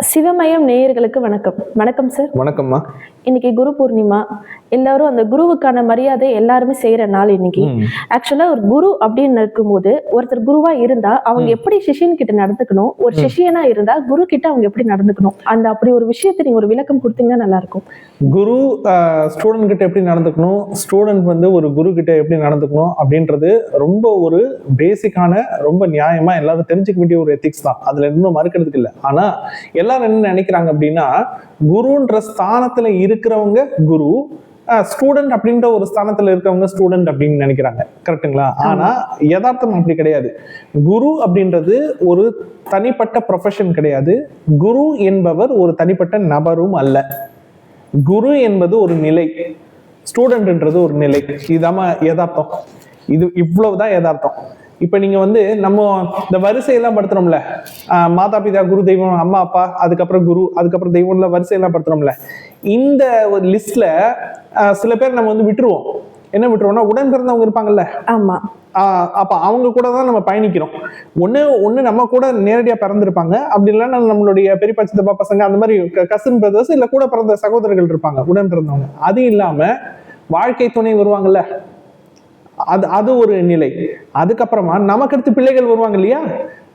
சிவமயம் நேயர்களுக்கு வணக்கம். வணக்கம் சார் வணக்கம்மா. இன்னைக்கு குரு பூர்ணிமா எல்லாரும் அந்த குருவுக்கான மரியாதை எல்லாருமே செய்யற நாள் இன்னைக்கு. ஆக்சுவலா ஒரு குரு அப்படின்னு இருக்கும்போது ஒருத்தர் குருவா இருந்தா அவங்க எப்படி சிஷியன் கிட்ட நடந்துக்கணும்? ஒரு சிஷியனா இருந்தா குரு கிட்ட அவங்க எப்படி நடந்துக்கணும்? அந்த அப்படி ஒரு விஷயத்தை நீங்க ஒரு விளக்கம் கொடுத்தீங்கன்னா நல்லா இருக்கும் குரு ஸ்டூடெண்ட் கிட்ட எப்படி நடந்துக்கணும்? ஸ்டூடெண்ட் வந்து ஒரு குரு கிட்ட எப்படி நடந்துக்கணும்? அப்படின்றது ரொம்ப ஒரு பேசிக்கான ரொம்ப நியாயமா எல்லாரும் தெரிஞ்சுக்க வேண்டிய ஒரு எத்திக்ஸ் தான். அதுல இன்னும் மறுக்கிறதுக்கு இல்லை. ஆனா எல்லாரும் என்ன நினைக்கிறாங்க அப்படின்னா குருன்ற ஸ்தானத்துல இருக்கிறவங்க குரு ஸ்டூடெண்ட் அப்படின்ற ஒரு ஸ்தானத்துல இருக்கவங்க ஸ்டூடெண்ட் அப்படின்னு நினைக்கிறாங்க. கரெக்ட்டுங்களா ஆனா யதார்த்தம் அப்படி கிடையாது. குரு அப்படின்றது ஒரு தனிப்பட்ட ப்ரொஃபஷன் கிடையாது. குரு என்பவர் ஒரு தனிப்பட்ட நபரும் அல்ல. குரு என்பது ஒரு நிலை. ஸ்டூடெண்ட்ன்றது ஒரு நிலை. இதாம யதார்த்தம். இது இவ்வளவுதான் யதார்த்தம். இப்ப நீங்க வந்து நம்ம இந்த வரிசையெல்லாம் படுத்துறோம்ல. ஆஹ் மாதா பிதா குரு தெய்வம் அம்மா அப்பா அதுக்கப்புறம் குரு அதுக்கப்புறம் தெய்வம்ல வரிசையெல்லாம் படுத்துறோம்ல. இந்த ஒரு லிஸ்ட்ல சில பேர் நம்ம வந்து விட்டுருவோம். என்ன விட்டுருவோம்னா உடன் பிறந்தவங்க இருப்பாங்கல்ல. ஆமா. ஆஹ் அப்ப அவங்க கூட தான் நம்ம பயணிக்கிறோம். ஒண்ணு ஒண்ணு நம்ம கூட நேரடியா பிறந்திருப்பாங்க. அப்படி இல்லைன்னா நம்மளுடைய பெரியப்பா சித்தப்பா பசங்க அந்த மாதிரி கசின் பிரதர்ஸ் இல்ல கூட பிறந்த சகோதரர்கள் இருப்பாங்க உடன் பிறந்தவங்க. அது இல்லாம வாழ்க்கை துணை வருவாங்கல்ல. அது அது ஒரு நிலை. அதுக்கப்புறமா நமக்கு அடுத்து பிள்ளைகள் வருவாங்க இல்லையா?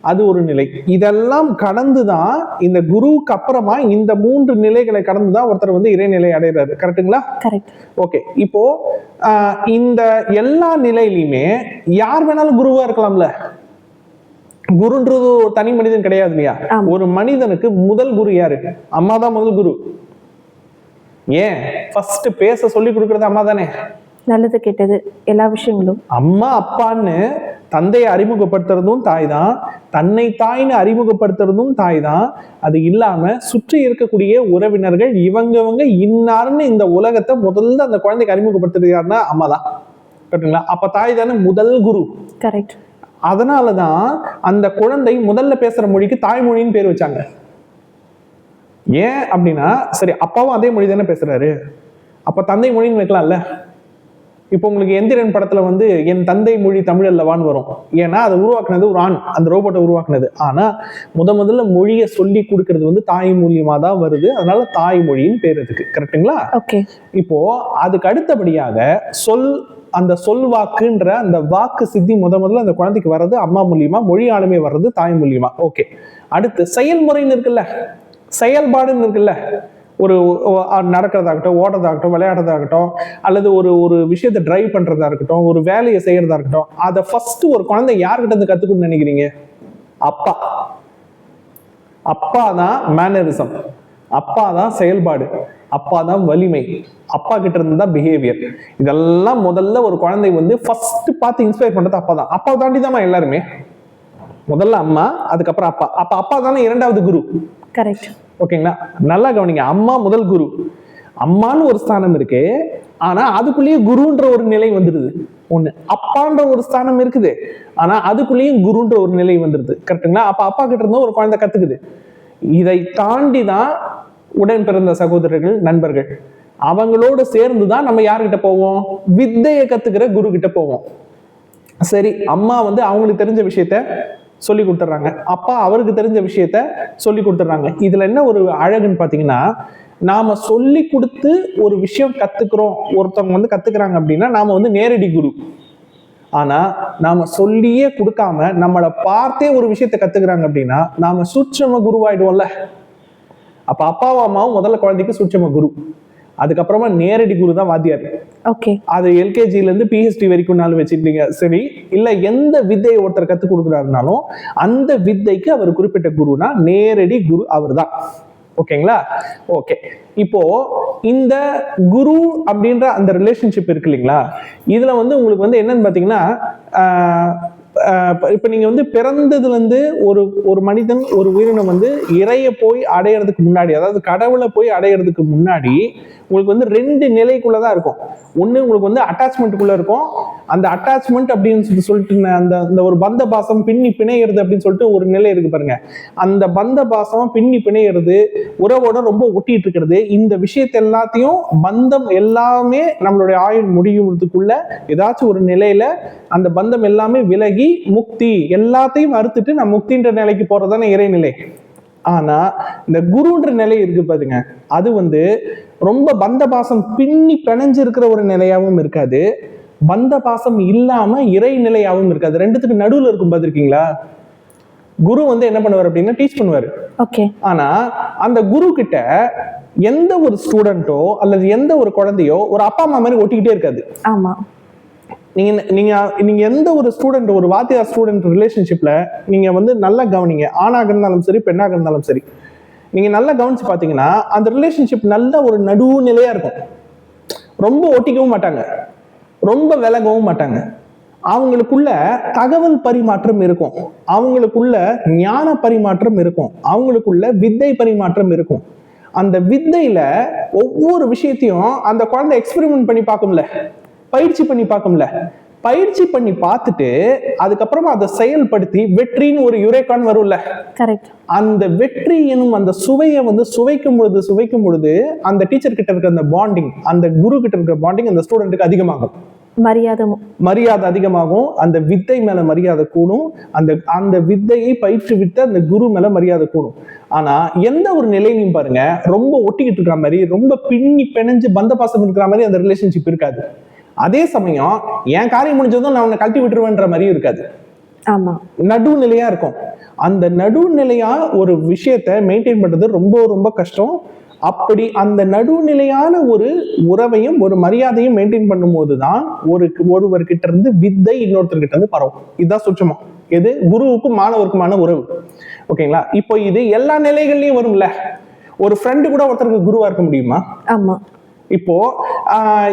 அது ஒரு நிலை. இதெல்லாம் கடந்து தான் இந்த குருவுக்கு அப்புறமா இந்த மூன்று நிலைகளை கடந்து தான் ஒருத்தர் வந்து இறைநிலை அடைகிறாரு. கரெக்ட்டுங்களா? கரெக்ட். ஓகே. இப்போ இந்த எல்லா நிலையிலுமே யார் வேணாலும் குருவா இருக்கலாம்ல? குருன்றது ஒரு தனி மனிதன் கிடையாது இல்லையா. ஒரு மனிதனுக்கு முதல் குரு யாரு? அம்மா தான் முதல் குரு. ஏன்? ஃபர்ஸ்ட் பேச சொல்லி கொடுக்கறது அம்மா தானே நல்லது கெட்டது எல்லா விஷயங்களும். அம்மா அப்பான்னு தந்தையை அறிமுகப்படுத்துறதும் தாய் தான் தன்னை தாய்னு அறிமுகப்படுத்துறதும் தாய் தான் அது இல்லாம சுற்றி இருக்கக்கூடிய உறவினர்கள் இவங்கவங்க இன்னார்னு இந்த உலகத்தை முதல்ல அந்த குழந்தைக்கு அறிமுகப்படுத்துறது யாருன்னா அம்மா தான் கரெக்டுங்களா அப்ப தாய் தானே முதல் குரு. கரெக்ட். அதனாலதான் அந்த குழந்தை முதல்ல பேசுற மொழிக்கு தாய்மொழின்னு பேர் வச்சாங்க. ஏன் அப்படின்னா சரி அப்பாவும் அதே மொழி தானே பேசுறாரு. அப்ப தந்தை மொழின்னு வைக்கலாம்ல? இப்போ உங்களுக்கு எந்திரன் படத்துல வந்து என் தந்தை மொழி தமிழ் அல்லவான்னு வரும். ஏன்னா அதை உருவாக்குனது ஒரு ஆண். அந்த ரோபோட்டை உருவாக்குனது. ஆனா முத முதல்ல மொழியை சொல்லி கொடுக்கறது வந்து தாய் மூலியமா தான் வருது. அதனால தாய்மொழின்னு பேர் அதுக்கு. கரெக்ட்டுங்களா? ஓகே. இப்போ அதுக்கு அடுத்தபடியாக சொல் அந்த சொல் வாக்குன்ற அந்த வாக்கு சித்தி முத முதல்ல அந்த குழந்தைக்கு வர்றது அம்மா மூலியமா மொழி ஆளுமை வர்றது தாய் மூலியமா. ஓகே. அடுத்து செயல்முறைன்னு இருக்குல்ல. செயல்பாடுன்னு இருக்குல்ல. ஒரு நடக்கிறதாகட்டும் ஓடுறதாகட்டும் விளையாடுறதாகட்டும் அல்லது ஒரு ஒரு விஷயத்தை டிரைவ் பண்ணுறதா இருக்கட்டும் ஒரு வேலையை செய்கிறதா இருக்கட்டும் அதை ஃபஸ்ட்டு ஒரு குழந்தை யார்கிட்ட இருந்து கற்றுக்கணும்னு நினைக்கிறீங்க? அப்பா. அப்பா தான் மேனரிசம் அப்பா தான் செயல்பாடு. அப்பா தான் வலிமை. அப்பா கிட்ட இருந்து தான் பிஹேவியர் இதெல்லாம் முதல்ல ஒரு குழந்தை வந்து ஃபர்ஸ்ட் பார்த்து இன்ஸ்பயர் பண்றது அப்பா தான். அப்பா தாண்டி தான் எல்லாருமே. முதல்ல அம்மா அதுக்கப்புறம் அப்பா. அப்ப அப்பா தானே இரண்டாவது குரு. கரெக்ட் ஓகேங்களா? நல்லா கவனிங்க. அம்மா முதல் குரு. அம்மான்னு ஒரு ஸ்தானம் இருக்கு. ஆனா அதுக்குள்ளேயே குருன்ற ஒரு நிலை வந்துடுது ஒண்ணு அப்பான்ற ஒரு ஸ்தானம் இருக்குது. ஆனா அதுக்குள்ளேயும் குருன்ற ஒரு நிலை வந்துடுது கரெக்டுங்களா அப்ப அப்பா கிட்ட இருந்தும் ஒரு குழந்தை கத்துக்குது. இதை தாண்டி தான் உடன் பிறந்த சகோதரர்கள் நண்பர்கள். அவங்களோட சேர்ந்து தான் நம்ம யார்கிட்ட போவோம்? வித்தையை கத்துக்கிற குரு கிட்ட போவோம். சரி அம்மா வந்து அவங்களுக்கு தெரிஞ்ச விஷயத்த சொல்லி கொடுத்துட்றாங்க. அப்பா அவருக்கு தெரிஞ்ச விஷயத்த சொல்லி கொடுத்துட்றாங்க. இதுல என்ன ஒரு அழகுன்னு பாத்தீங்கன்னா நாம சொல்லி கொடுத்து ஒரு விஷயம் கத்துக்கிறோம். ஒருத்தவங்க வந்து கத்துக்கிறாங்க அப்படின்னா நாம வந்து நேரடி குரு. ஆனா நாம சொல்லியே கொடுக்காம நம்மளை பார்த்தே ஒரு விஷயத்த கத்துக்கிறாங்க அப்படின்னா நாம சூட்சம குருவாயிடுவோம்ல. அப்ப அப்பாவும் அம்மாவும் முதல்ல குழந்தைக்கு சூட்சம குரு. அதுக்கப்புறமா நேரடி குரு தான் வாத்தியார். அது எல்கேஜில இருந்து பிஹெச்டி வரைக்கும்னாலும் வச்சுக்கிட்டீங்க. சரி இல்ல எந்த வித்தையை ஒருத்தர் கற்றுக் கொடுக்குறாருனாலும் அந்த வித்தைக்கு அவர் குறிப்பிட்ட குருனா நேரடி குரு அவர்தான். ஓகேங்களா ஓகே இப்போ இந்த குரு அப்படின்ற அந்த ரிலேஷன்ஷிப் இருக்கு இல்லைங்களா? இதுல வந்து உங்களுக்கு வந்து என்னன்னு பாத்தீங்கன்னா இப்போ நீங்கள் வந்து பிறந்ததுலேருந்து ஒரு ஒரு மனிதன் ஒரு உயிரினம் வந்து இறைய போய் அடையறதுக்கு முன்னாடி அதாவது கடவுளை போய் அடையிறதுக்கு முன்னாடி உங்களுக்கு வந்து ரெண்டு நிலைக்குள்ள தான் இருக்கும். ஒன்று உங்களுக்கு வந்து அட்டாச்மெண்ட்டுக்குள்ளே இருக்கும். அந்த அட்டாச்மெண்ட் அப்படின்னு சொல்லி சொல்லிட்டு அந்த அந்த ஒரு பந்த பாசம் பின்னி பிணையிறது அப்படின்னு சொல்லிட்டு ஒரு நிலை இருக்கு பாருங்க. அந்த பந்த பாசம் பின்னி பிணையிறது உறவோட ரொம்ப ஒட்டிட்டு இருக்கிறது. இந்த விஷயத்தை எல்லாத்தையும் பந்தம் எல்லாமே நம்மளுடைய ஆயுள் முடியுறதுக்குள்ள ஏதாச்சும் ஒரு நிலையில அந்த பந்தம் எல்லாமே விலகி முக்தி. எல்லாத்தையும் அறுத்துட்டு நான் முக்தின்ற நிலைக்கு போறதுதானே இறைநிலை. ஆனா இந்த குருன்ற நிலை இருக்கு பாருங்க அது வந்து ரொம்ப பந்த பாசம் பின்னி பிணைஞ்சு இருக்கிற ஒரு நிலையாவும் இருக்காது. பந்த பாசம் இல்லாம இறை நிலையாவும் இருக்காது. ரெண்டுத்துக்கு நடுவுல இருக்கும் பார்த்திருக்கீங்களா குரு வந்து என்ன பண்ணுவார் அப்படின்னா டீச் பண்ணுவாரு. ஓகே. ஆனா அந்த குரு கிட்ட எந்த ஒரு ஸ்டூடெண்ட்டோ அல்லது எந்த ஒரு குழந்தையோ ஒரு அப்பா அம்மா மாதிரி ஒட்டிக்கிட்டே இருக்காது. ஆமா. நீங்க நீங்க நீங்க எந்த ஒரு ஸ்டூடெண்ட் ஒரு வாத்தியார் ஸ்டூடெண்ட் ரிலேஷன்ஷிப்ல நீங்க வந்து நல்லா கவனிங்க. ஆணாக இருந்தாலும் சரி பெண்ணாக இருந்தாலும் சரி. நீங்க நல்லா கவனிச்சு பாத்தீங்கன்னா அந்த ரிலேஷன்ஷிப் நல்ல ஒரு நடுநிலையா இருக்கும். ரொம்ப ஒட்டிக்கவும் மாட்டாங்க. ரொம்ப விலகவும் மாட்டாங்க. அவங்களுக்குள்ள தகவல் பரிமாற்றம் இருக்கும். அவங்களுக்குள்ள ஞான பரிமாற்றம் இருக்கும். அவங்களுக்குள்ள வித்தை பரிமாற்றம் இருக்கும். அந்த வித்தையில ஒவ்வொரு விஷயத்தையும் அந்த குழந்தை எக்ஸ்பெரிமெண்ட் பண்ணி பார்க்கும்ல. பயிற்சி பண்ணி பார்க்கும்ல. பயிற்சி பண்ணி பார்த்துட்டு அதுக்கப்புறமா அதை செயல்படுத்தி வெற்றின்னு ஒரு யுரேக்கான் வரும்ல. கரெக்ட் அந்த வெற்றி எனும் அந்த சுவையை வந்து சுவைக்கும் பொழுது சுவைக்கும் பொழுது அந்த டீச்சர் கிட்ட இருக்கிற அந்த பாண்டிங் அந்த குரு கிட்ட இருக்கிற பாண்டிங் அந்த ஸ்டூடெண்ட்டுக்கு அதிகமாகும். மரியாதை மரியாதை அதிகமாகும் அந்த வித்தை மேல மரியாதை கூடும் அந்த அந்த வித்தையை பயிற்றுவித்த அந்த குரு மேல மரியாதை கூடும். ஆனா எந்த ஒரு நிலையிலையும் பாருங்க ரொம்ப ஒட்டிக்கிட்டு இருக்கிற மாதிரி ரொம்ப பின்னி பிணைஞ்சு பந்த பாசம் இருக்கிற மாதிரி அந்த ரிலேஷன்ஷிப் இருக்காது. அதே சமயம் என் காரியம் முடிஞ்சதும் நான் உன்னை கழட்டி விட்டுருவேன்ற மாதிரியும் இருக்காது. ஆமா. நடுநிலையா இருக்கும். அந்த நடுநிலையா ஒரு விஷயத்தை மெயின்டைன் பண்றது ரொம்ப ரொம்ப கஷ்டம். அப்படி அந்த நடுநிலையான ஒரு உறவையும் ஒரு மரியாதையும் மெயின்டைன் பண்ணும்போது தான் ஒரு ஒருவர்கிட்ட இருந்து வித்தை இன்னொருத்தர்கிட்ட இருந்து பரவும். இதுதான் சுற்றமா. எது? குருவுக்கும் மாணவருக்குமான உறவு. ஓகேங்களா? இப்போ இது எல்லா நிலைகள்லயும் வரும்ல? ஒரு ஃப்ரெண்டு கூட ஒருத்தருக்கு குருவா இருக்க முடியுமா? ஆமா. இப்போ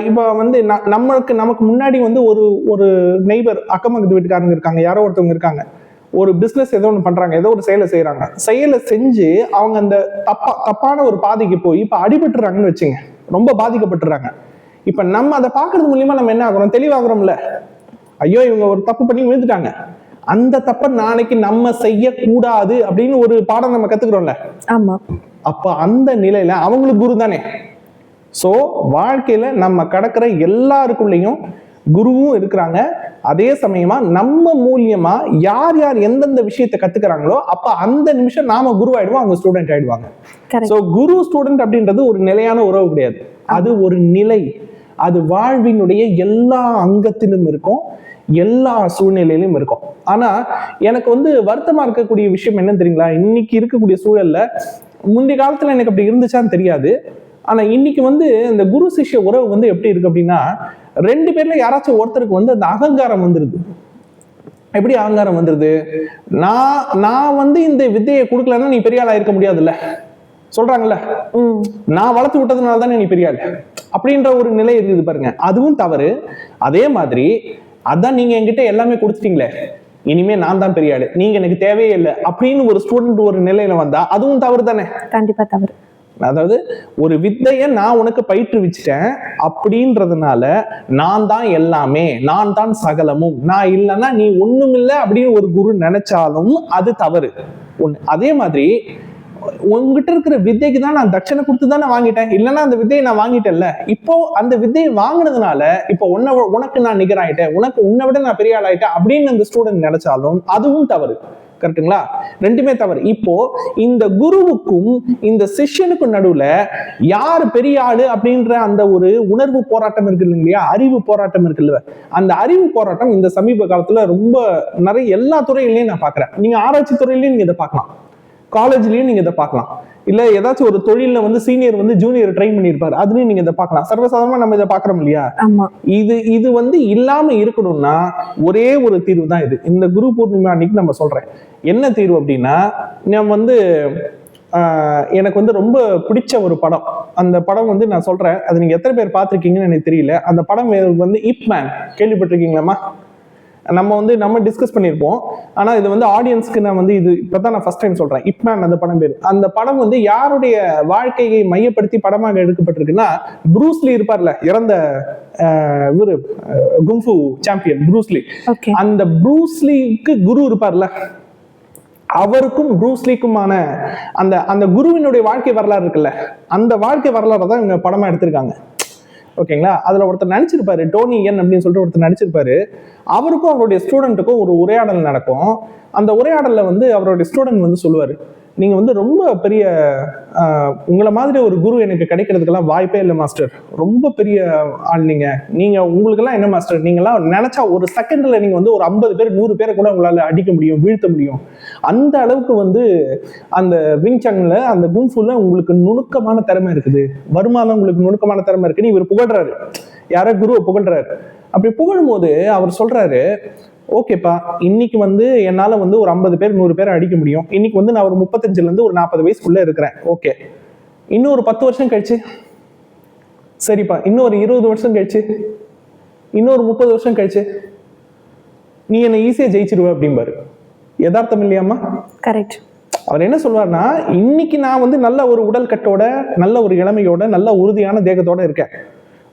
இப்போ வந்து ந- நம்மளுக்கு நமக்கு முன்னாடி வந்து ஒரு ஒரு நெய்பர் அக்கம் பக்கத்து வீட்டுக்காரங்க இருக்காங்க யாரோ ஒருத்தவங்க இருக்காங்க. ஒரு பிசினஸ் ஏதோ ஒன்று பண்றாங்க ஏதோ ஒரு செயலை செய்யறாங்க செயலை செஞ்சு அவங்க அந்த தப்பா தப்பான ஒரு பாதைக்கு போய் இப்போ அடிபட்டுறாங்கன்னு வச்சுங்க ரொம்ப பாதிக்கப்பட்டுறாங்க. இப்போ நம்ம அதை பார்க்கறது மூலியமா நம்ம என்ன ஆகுறோம்? தெளிவாகிறோம்ல. ஐயோ இவங்க ஒரு தப்பு பண்ணி விழுந்துட்டாங்க. அந்த தப்பை நாளைக்கு நம்ம செய்யக்கூடாது அப்படின்னு ஒரு பாடம் நம்ம கத்துக்கிறோம்ல. ஆமா. அப்ப அந்த நிலையில அவங்களுக்கு குரு தானே? சோ வாழ்க்கையில நம்ம கடக்கிற எல்லாருக்குள்ளேயும் குருவும் இருக்கிறாங்க. அதே சமயமா நம்ம மூலியமா யார் யார் எந்தெந்த விஷயத்தை கத்துக்கிறாங்களோ அப்ப அந்த நிமிஷம் நாம குரு ஆயிடுவோம் அவங்க ஸ்டூடெண்ட் ஆயிடுவாங்க. சோ குரு ஸ்டூடெண்ட் அப்படின்றது ஒரு நிலையான உறவு கிடையாது. அது ஒரு நிலை. அது வாழ்வினுடைய எல்லா அங்கத்திலும் இருக்கும் எல்லா சூழ்நிலையிலும் இருக்கும். ஆனா எனக்கு வந்து வருத்தமா இருக்கக்கூடிய விஷயம் என்ன தெரியுங்களா? இன்னைக்கு இருக்கக்கூடிய சூழல்ல முந்தைய காலத்துல எனக்கு அப்படி இருந்துச்சான்னு தெரியாது. ஆனா இன்னைக்கு வந்து இந்த குரு சிஷ்ய உறவு வந்து எப்படி இருக்கு அப்படின்னா ரெண்டு பேர்ல யாராச்சும் ஒருத்தருக்கு வந்து அந்த அகங்காரம் வந்துருது. எப்படி அகங்காரம் வந்துருது? நான் நான் வந்து இந்த வித்தையை கொடுக்கலன்னா நீ பெரிய ஆளா இருக்க முடியாதுல்ல. சொல்றாங்கல்ல? நான் வளர்த்து விட்டதுனால தானே நீ பெரிய ஆள்? அப்படின்ற ஒரு நிலை இருக்குது பாருங்க. அதுவும் தவறு. அதே மாதிரி அதான் நீங்க என்கிட்ட எல்லாமே கொடுத்துட்டீங்களே. இனிமே நான் தான் பெரிய ஆளு. நீங்க எனக்கு தேவையே இல்லை அப்படின்னு ஒரு ஸ்டூடெண்ட் ஒரு நிலையில வந்தா அதுவும் தவறு தானே? கண்டிப்பா தவறு. அதாவது ஒரு வித்தையை நான் உனக்கு பயிற்றுவிச்சிட்டேன் அப்படின்றதுனால நான் தான் எல்லாமே நான் தான் சகலமும். நான் இல்லைன்னா நீ ஒண்ணும் இல்லை அப்படின்னு ஒரு குரு நினைச்சாலும் அது தவறு. ஒன்று அதே மாதிரி உங்ககிட்ட இருக்கிற வித்தைக்கு தான் நான் தட்சணை கொடுத்து தான் நான் வாங்கிட்டேன். இல்லைன்னா அந்த வித்தையை நான் வாங்கிட்டேன்ல. இப்போ அந்த வித்தையை வாங்கினதுனால இப்போ உன்னை உனக்கு நான் நிகராயிட்டேன் உனக்கு உன்னை விட நான் பெரிய ஆள் ஆயிட்டேன் அப்படின்னு அந்த ஸ்டூடெண்ட் நினைச்சாலும் அதுவும் தவறு. கரெக்டுங்களா? ரெண்டுமே தவறு. இப்போ இந்த குருவுக்கும் இந்த சிஷ்யனுக்கும் நடுவுல யார் பெரிய ஆளு அப்படின்ற அந்த ஒரு உணர்வு போராட்டம் இருக்கு இல்லையா அறிவு போராட்டம் இருக்குல்ல அந்த அறிவு போராட்டம் இந்த சமீப காலத்துல ரொம்ப நிறைய எல்லா துறையிலையும் நான் பாக்குறேன் நீங்க ஆராய்ச்சி துறையிலையும் நீங்க இதை பார்க்கலாம். காலேஜ்லயும் நீங்க இதை பார்க்கலாம். இல்ல ஏதாச்சும் ஒரு தொழில்ல வந்து சீனியர் வந்து ஜூனியர் ட்ரெயின் பண்ணியிருப்பாரு அதுலயும் நீங்க இதை பார்க்கலாம். சர்வசாதாரணமா நம்ம இதை பார்க்கறோம் இல்லையா? இது இது வந்து இல்லாம இருக்கணும்னா ஒரே ஒரு தீர்வு தான் இது. இந்த குரு பூர்ணிமா அன்னைக்கு நம்ம சொல்றேன். என்ன தீர்வு அப்படின்னா நம்ம வந்து எனக்கு வந்து ரொம்ப பிடிச்ச ஒரு படம். அந்த படம் வந்து நான் சொல்றேன். அது நீங்க எத்தனை பேர் பார்த்திருக்கீங்கன்னு எனக்கு தெரியல. அந்த படம் வந்து இப் மேன் கேள்விப்பட்டிருக்கீங்களாமா நம்ம வந்து நம்ம டிஸ்கஸ் பண்ணியிருப்போம் ஆனா இது வந்து ஆடியன்ஸ்க்கு நான் வந்து இது இப்பதான் நான் ஃபர்ஸ்ட் டைம் சொல்றேன். இப்மேன் அந்த படம் பேர். அந்த படம் வந்து யாருடைய வாழ்க்கையை மையப்படுத்தி படமாக எடுக்கப்பட்டிருக்குன்னா ப்ரூஸ்லி இருப்பார்ல இறந்த இவரு ஆஹ், குங்ஃபு சாம்பியன் ப்ரூஸ்லி அந்த ப்ரூஸ்லிக்கு குரு இருப்பார்ல. அவருக்கும் ப்ரூஸ்லிக்குமான அந்த அந்த குருவினுடைய வாழ்க்கை வரலாறு இருக்குல்ல. அந்த வாழ்க்கை வரலாறை தான் இவங்க படமா எடுத்திருக்காங்க. ஓகேங்களா? அதில் ஒருத்தர் நடிச்சிருப்பாரு டோனி என் அப்படின்னு சொல்லிட்டு ஒருத்தர் நடிச்சிருப்பாரு. அவருக்கும் அவருடைய ஸ்டூடெண்ட்டுக்கும் ஒரு உரையாடல் நடக்கும். அந்த உரையாடலில் வந்து அவரோட ஸ்டூடெண்ட் வந்து சொல்லுவார் நீங்கள் வந்து ரொம்ப பெரிய உங்களை மாதிரி ஒரு குரு எனக்கு கிடைக்கிறதுக்கெல்லாம் வாய்ப்பே இல்லை மாஸ்டர் ரொம்ப பெரிய ஆள் நீங்கள் நீங்கள் உங்களுக்கெல்லாம் என்ன மாஸ்டர் நீங்களாம் நினச்சா ஒரு செகண்டில் நீங்கள் வந்து ஒரு ஐம்பது பேர் நூறு பேரை கூட உங்களால் அடிக்க முடியும் வீழ்த்த முடியும். அந்த அளவுக்கு வந்து அந்த விங்சங்ல அந்த கும்ஃபுல உங்களுக்கு நுணுக்கமான திறமை இருக்குது. வருமானம் உங்களுக்கு நுணுக்கமான திறமை இருக்குன்னு இவர் புகழ்றாரு. யாரோ குருவை புகழ்றாரு. அப்படி புகழும் போது அவர் சொல்கிறாரு ஓகேப்பா இன்னைக்கு வந்து என்னால வந்து ஒரு ஐம்பது பேர் நூறு பேர் அடிக்க முடியும். இன்னைக்கு வந்து நான் ஒரு முப்பத்தஞ்சுல இருந்து ஒரு நாற்பது வயசுக்குள்ள இருக்கிறேன். ஓகே. இன்னும் ஒரு பத்து வருஷம் கழிச்சு. சரிப்பா இன்னும் ஒரு இருபது வருஷம் கழிச்சு. இன்னொரு முப்பது வருஷம் கழிச்சு. நீ என்னை ஈஸியா ஜெயிச்சிருவ அப்படிம்பாரு யதார்த்தம் இல்லையாம்மா? கரெக்ட் அவர் என்ன சொல்வார்னா இன்னைக்கு நான் வந்து நல்ல ஒரு உடல் கட்டோட நல்ல ஒரு இளமையோட நல்ல உறுதியான தேகத்தோட இருக்கேன்.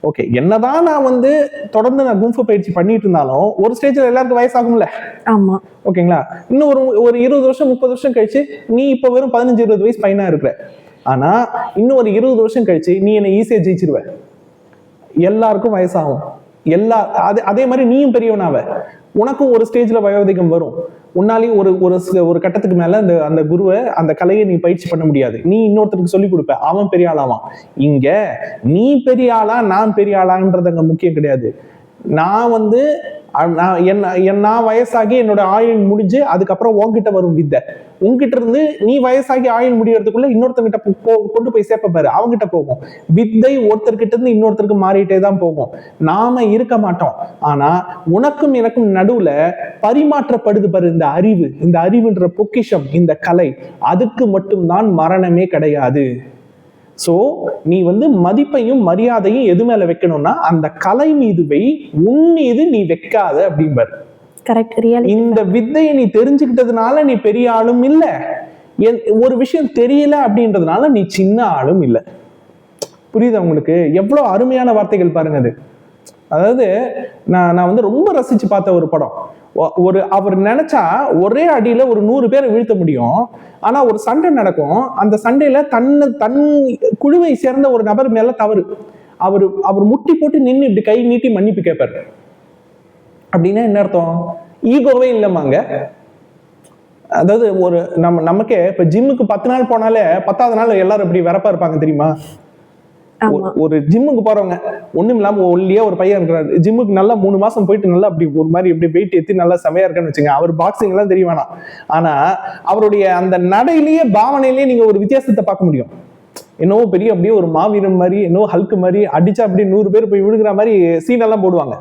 ஓகே என்னதான் நான் வந்து தொடர்ந்து நான் கும்ஃபு பயிற்சி பண்ணிட்டு இருந்தாலும் ஒரு ஸ்டேஜ்ல எல்லாருக்கும் வயசாகும்ல? ஆமா. ஓகேங்களா இன்னும் ஒரு ஒரு இருபது வருஷம் முப்பது வருஷம் கழிச்சு நீ இப்போ வெறும் பதினஞ்சு இருபது வயசு பையனா இருக்கிற. ஆனா இன்னும் ஒரு இருபது வருஷம் கழிச்சு நீ என்னை ஈஸியா ஜெயிச்சிருவ. எல்லாருக்கும் வயசாகும். எல்லா அதே அதே மாதிரி நீயும் பெரியவனாவ. உனக்கும் ஒரு ஸ்டேஜ்ல வயோதிகம் வரும். உன்னாலையும் ஒரு ஒரு ஒரு கட்டத்துக்கு மேல அந்த அந்த குருவை அந்த கலையை நீ பயிற்சி பண்ண முடியாது. நீ இன்னொருத்தருக்கு சொல்லி கொடுப்ப. அவன் பெரிய ஆளாவான். இங்க நீ பெரிய ஆளா நான் பெரிய ஆளான்றது அங்க முக்கியம் கிடையாது. நான் வந்து நான் என்ன நான் வயசாகி என்னோட ஆயுள் முடிஞ்சு அதுக்கப்புறம் உன்கிட்ட வரும் வித்தை. உன்கிட்ட இருந்து நீ வயசாகி ஆயுள் முடியறதுக்குள்ள இன்னொருத்தங்கிட்ட போ- கொண்டு போய் சேர்ப்ப பாரு. அவங்ககிட்ட போகும். வித்தை ஒருத்தர்கிட்ட இருந்து இன்னொருத்தருக்கு மாறிட்டே தான் போகும். நாம இருக்க மாட்டோம். ஆனா உனக்கும் எனக்கும் நடுவுல பரிமாற்றப்படுது பாரு இந்த அறிவு. இந்த அறிவுன்ற பொக்கிஷம் இந்த கலை. அதுக்கு மட்டும்தான் மரணமே கிடையாது. சோ நீ வந்து மதிப்பையும் மரியாதையும் எது மேல வைக்கணும்னா அந்த கலை மீது வை உன் மீது நீ வைக்காத அப்படிம்பாரு. இந்த வித்தையை நீ தெரிஞ்சுக்கிட்டதுனால நீ பெரிய ஆளும் இல்ல. ஒரு விஷயம் தெரியல அப்படின்றதுனால நீ சின்ன ஆளும் இல்ல. புரியுதா உங்களுக்கு? எவ்வளவு அருமையான வார்த்தைகள் பாருங்க அது. அதாவது நான் நான் வந்து ரொம்ப ரசிச்சு பார்த்த ஒரு படம். ஒரு அவர் நினைச்சா ஒரே அடியில ஒரு நூறு பேரை வீழ்த்த முடியும். ஆனா ஒரு சண்டை நடக்கும். அந்த சண்டையில தன்னை தன் குழுவை சேர்ந்த ஒரு நபர் மேல தவறு. அவர் அவர் முட்டி போட்டு நின்று இப்படி கை நீட்டி மன்னிப்பு கேட்பாரு அப்படின்னா என்ன அர்த்தம்? ஈகோவே இல்லைம்மாங்க. அதாவது ஒரு நம்ம நமக்கே இப்ப ஜிம்முக்கு பத்து நாள் போனாலே பத்தாவது நாள் எல்லாரும் இப்படி வரப்பா இருப்பாங்க தெரியுமா? ஒரு- ஜிம்முக்கு போறவங்க ஒண்ணும் இல்லாம ஒல்லியா ஒரு பையன் இருக்கிறாரு ஜிம்முக்கு நல்லா மூணு மாசம் போயிட்டு நல்லா அப்படி ஒரு மாதிரி இப்படி வெயிட் ஏத்தி நல்லா செமையா இருக்கான்னு வச்சுங்க அவர் பாக்ஸிங் எல்லாம் தெரிய வேணாம். ஆனா அவருடைய அந்த நடையிலேயே பாவனையிலேயே நீங்க ஒரு வித்தியாசத்தை பார்க்க முடியும். என்னவோ பெரிய அப்படியே ஒரு மாவீரன் மாதிரி என்னவோ ஹல்க் மாதிரி அடிச்சா அப்படியே நூறு பேர் போய் விழுகிற மாதிரி சீன் எல்லாம் போடுவாங்க.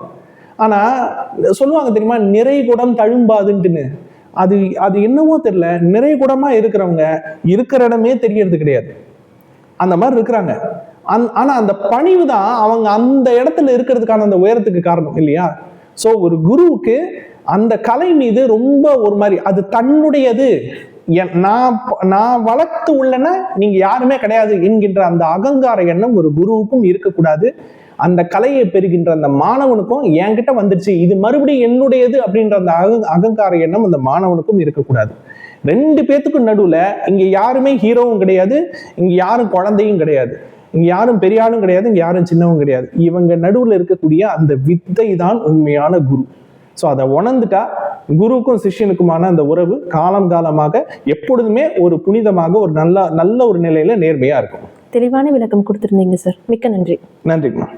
ஆனா சொல்லுவாங்க தெரியுமா? நிறை குடம் தழும்பாதுன்ட்டுன்னு. அது அது என்னவோ தெரியல. நிறை குடமா இருக்கிறவங்க இருக்கிற இடமே தெரியறது கிடையாது. அந்த மாதிரி இருக்கிறாங்க. அந் ஆனால் அந்த பணிவு தான் அவங்க அந்த இடத்துல இருக்கிறதுக்கான அந்த உயரத்துக்கு காரணம் இல்லையா? ஸோ ஒரு குருவுக்கு அந்த கலை மீது ரொம்ப ஒரு மாதிரி அது தன்னுடையது. என்- நான் நான் வளர்த்து உள்ளன நீங்க யாருமே கிடையாது என்கின்ற அந்த அகங்கார எண்ணம் ஒரு குருவுக்கும் இருக்கக்கூடாது. அந்த கலையை பெறுகின்ற அந்த மாணவனுக்கும் என்கிட்ட வந்துருச்சு இது மறுபடியும் என்னுடையது அப்படின்ற அந்த அக அகங்கார எண்ணம் அந்த மாணவனுக்கும் இருக்கக்கூடாது. ரெண்டு பேத்துக்கும் நடுவில் இங்க யாருமே ஹீரோவும் கிடையாது இங்க யாரும் குழந்தையும் கிடையாது. இங்க யாரும் பெரிய ஆளும் கிடையாது இங்க யாரும் சின்னவும் கிடையாது. இவங்க நடுவுல இருக்கக்கூடிய அந்த வித்தை தான் உண்மையான குரு. ஸோ அதை உணர்ந்துட்டா குருவுக்கும் சிஷ்யனுக்குமான அந்த உறவு காலம் காலமாக எப்பொழுதுமே ஒரு புனிதமாக ஒரு நல்ல நல்ல ஒரு நிலையில நேர்மையா இருக்கும். தெளிவான விளக்கம் கொடுத்திருந்தீங்க சார் மிக்க நன்றி. நன்றிங்கம்மா